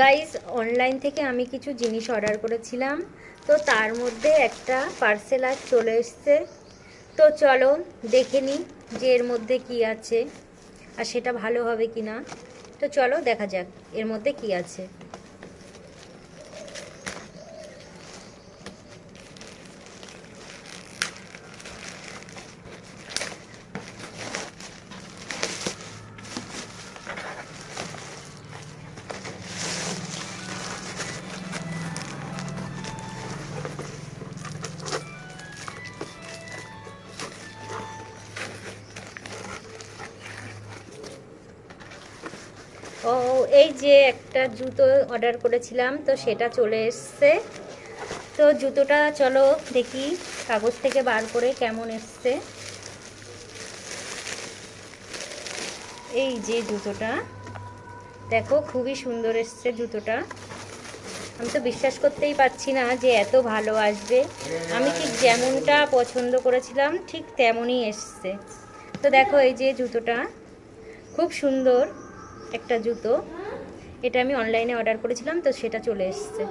Guys online থেকে আমি কিছু জিনিস অর্ডার করেছিলাম। তো তার মধ্যে একটা পার্সেল আজ চলে এসছে। তো চলো দেখে নিই যে এর মধ্যে কি আছে, আর সেটা ভালো হবে কি না তো চলো দেখা যাক এর মধ্যে কি আছে। ও, এই যে একটা জুতো অর্ডার করেছিলাম, তো সেটা চলে এসছে। তো জুতোটা চলো দেখি কাগজ থেকে বার করে কেমন এসছে। এই যে জুতোটা, দেখো খুবই সুন্দর এসছে জুতোটা। আমি তো বিশ্বাস করতেই পারছি না যে এত ভালো আসবে। আমি ঠিক যেমনটা পছন্দ করেছিলাম, ঠিক তেমনই এসছে। তো দেখো এই যে জুতোটা, খুব সুন্দর। একটা জুতো। এটা আমি অনলাইনে অর্ডার করেছিলাম তো সেটা চলে এসছে।